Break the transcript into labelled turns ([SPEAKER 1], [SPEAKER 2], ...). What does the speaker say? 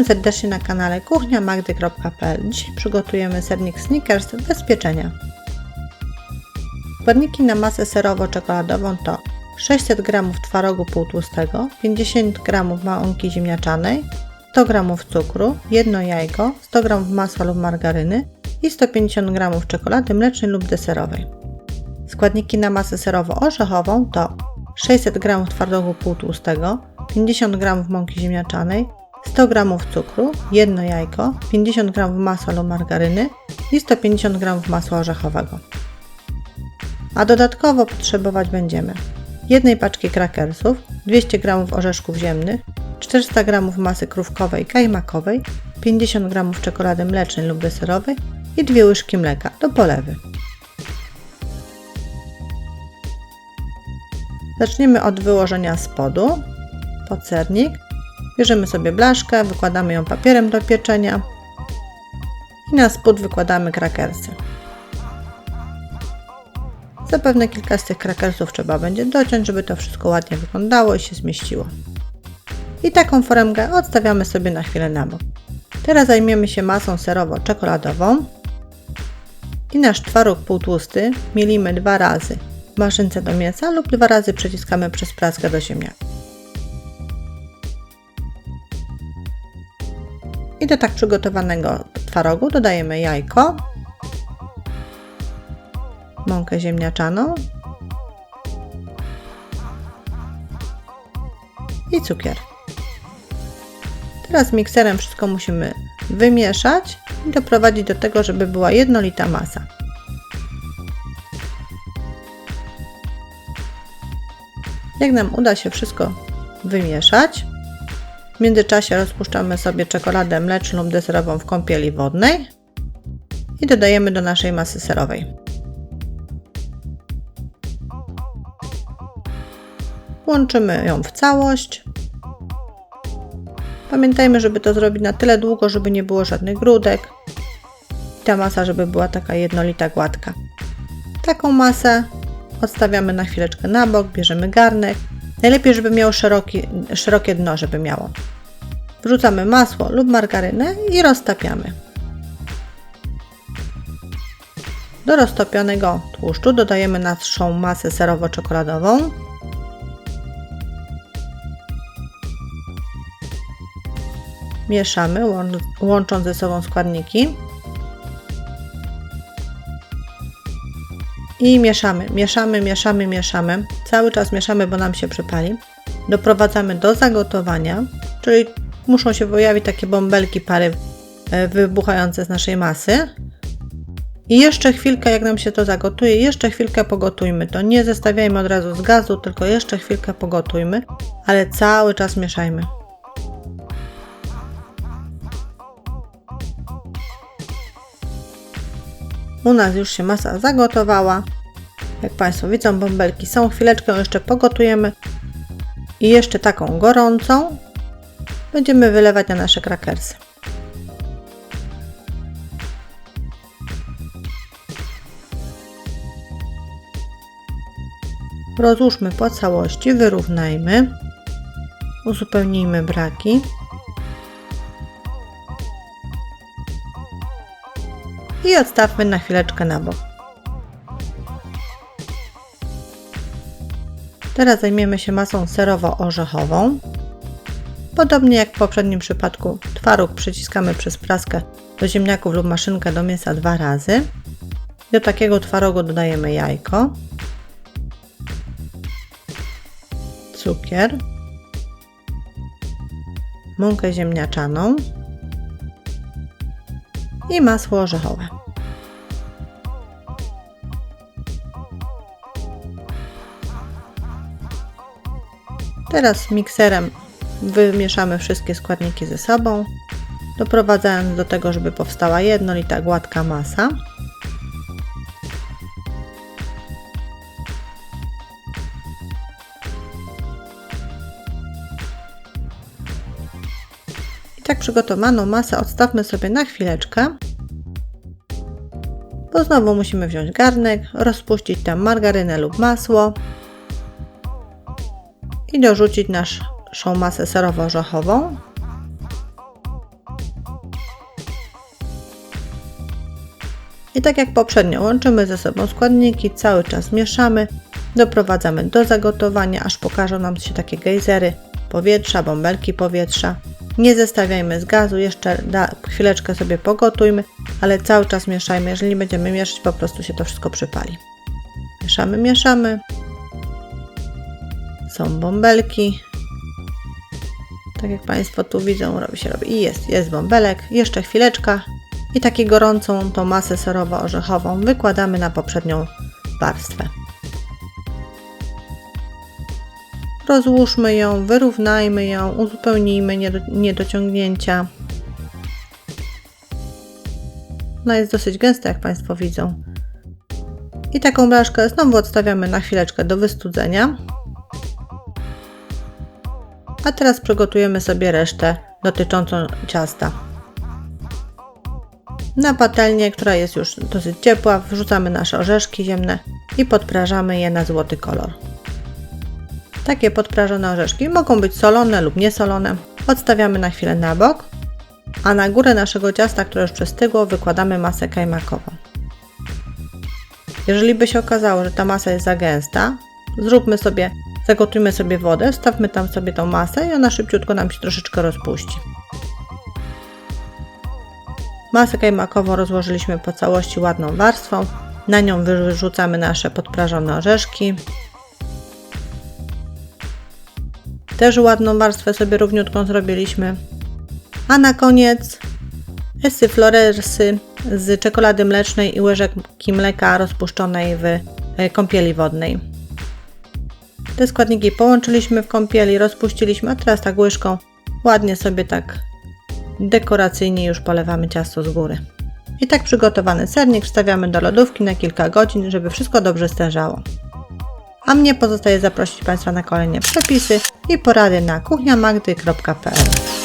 [SPEAKER 1] Witam serdecznie na kanale kuchniamagdy.pl. Dzisiaj przygotujemy sernik Snickers bez pieczenia. Składniki na masę serowo-czekoladową to 600 g twarogu półtłustego, 50 g mąki ziemniaczanej, 100 g cukru, jedno jajko, 100 g masła lub margaryny i 150 g czekolady mlecznej lub deserowej. Składniki na masę serowo-orzechową to 600 g twardogu półtłustego, 50 g mąki ziemniaczanej, 100 g cukru, jedno jajko, 50 g masła lub margaryny i 150 g masła orzechowego. A dodatkowo potrzebować będziemy jednej paczki krakersów, 200 g orzeszków ziemnych, 400 g masy krówkowej kajmakowej, 50 g czekolady mlecznej lub deserowej i dwie łyżki mleka do polewy. Zaczniemy od wyłożenia spodu pod sernik. Bierzemy sobie blaszkę, wykładamy ją papierem do pieczenia i na spód wykładamy krakersy. Zapewne kilka z tych krakersów trzeba będzie dociąć, żeby to wszystko ładnie wyglądało i się zmieściło. I taką foremkę odstawiamy sobie na chwilę na bok. Teraz zajmiemy się masą serowo-czekoladową i nasz twaróg półtłusty mielimy dwa razy w maszynce do mięsa lub dwa razy przeciskamy przez praskę do ziemniaka. I do tak przygotowanego twarogu dodajemy jajko, mąkę ziemniaczaną i cukier. Teraz mikserem wszystko musimy wymieszać i doprowadzić do tego, żeby była jednolita masa. Jak nam uda się wszystko wymieszać, w międzyczasie rozpuszczamy sobie czekoladę mleczną deserową w kąpieli wodnej i dodajemy do naszej masy serowej. Łączymy ją w całość. Pamiętajmy, żeby to zrobić na tyle długo, żeby nie było żadnych grudek. I ta masa, żeby była taka jednolita, gładka. Taką masę odstawiamy na chwileczkę na bok, bierzemy garnek. Najlepiej, żeby miał szeroki, szerokie dno, żeby miało. Wrzucamy masło lub margarynę i roztapiamy. Do roztopionego tłuszczu dodajemy naszą masę serowo-czekoladową. Mieszamy, łącząc ze sobą składniki. I mieszamy, mieszamy, mieszamy, mieszamy. Cały czas mieszamy, bo nam się przypali. Doprowadzamy do zagotowania, czyli muszą się pojawić takie bąbelki pary e, wybuchające z naszej masy. I jeszcze chwilkę, jak nam się to zagotuje, jeszcze chwilkę pogotujmy to. Nie zestawiajmy od razu z gazu, tylko jeszcze chwilkę pogotujmy, ale cały czas mieszajmy. U nas już się masa zagotowała. Jak Państwo widzą, bąbelki są. Chwileczkę jeszcze pogotujemy. I jeszcze taką gorącą będziemy wylewać na nasze krakersy. Rozłóżmy po całości, wyrównajmy, uzupełnijmy braki. I odstawmy na chwileczkę na bok. Teraz zajmiemy się masą serowo-orzechową. Podobnie jak w poprzednim przypadku, twaróg przyciskamy przez praskę do ziemniaków lub maszynkę do mięsa dwa razy. Do takiego twarogu dodajemy jajko, cukier, mąkę ziemniaczaną i masło orzechowe. Teraz mikserem wymieszamy wszystkie składniki ze sobą, doprowadzając do tego, żeby powstała jednolita, gładka masa. Tak przygotowaną masę odstawmy sobie na chwileczkę. Bo znowu musimy wziąć garnek, rozpuścić tam margarynę lub masło i dorzucić naszą masę serowo-orzechową. I tak jak poprzednio, łączymy ze sobą składniki, cały czas mieszamy, doprowadzamy do zagotowania, aż pokażą nam się takie gejzery powietrza, bąbelki powietrza. Nie zestawiajmy z gazu, jeszcze da, chwileczkę sobie pogotujmy, ale cały czas mieszajmy. Jeżeli będziemy mieszać, po prostu się to wszystko przypali. Mieszamy, mieszamy. Są bąbelki. Tak jak Państwo tu widzą, robi się robi. I jest, jest bąbelek. Jeszcze chwileczka. I taką gorącą tą masę serowo-orzechową wykładamy na poprzednią warstwę. Rozłóżmy ją, wyrównajmy ją, uzupełnijmy niedo- niedociągnięcia. Ona jest dosyć gęsta, jak Państwo widzą. I taką blaszkę znowu odstawiamy na chwileczkę do wystudzenia. A teraz przygotujemy sobie resztę dotyczącą ciasta. Na patelnię, która jest już dosyć ciepła, wrzucamy nasze orzeszki ziemne i podprażamy je na złoty kolor. Takie podprażone orzeszki mogą być solone lub niesolone. Odstawiamy na chwilę na bok, a na górę naszego ciasta, które już przestygło, wykładamy masę kajmakową. Jeżeli by się okazało, że ta masa jest za gęsta, zróbmy sobie, zagotujmy sobie wodę, wstawmy tam sobie tą masę i ona szybciutko nam się troszeczkę rozpuści. Masę kajmakową rozłożyliśmy po całości ładną warstwą. Na nią wyrzucamy nasze podprażone orzeszki. Też ładną warstwę sobie równiutką zrobiliśmy. A na koniec esy florersy z czekolady mlecznej i łyżeczki mleka rozpuszczonej w e, kąpieli wodnej. Te składniki połączyliśmy w kąpieli, rozpuściliśmy, a teraz tak łyżką ładnie sobie tak dekoracyjnie już polewamy ciasto z góry. I tak przygotowany sernik wstawiamy do lodówki na kilka godzin, żeby wszystko dobrze stężało. A mnie pozostaje zaprosić Państwa na kolejne przepisy i porady na kuchniamagdy.pl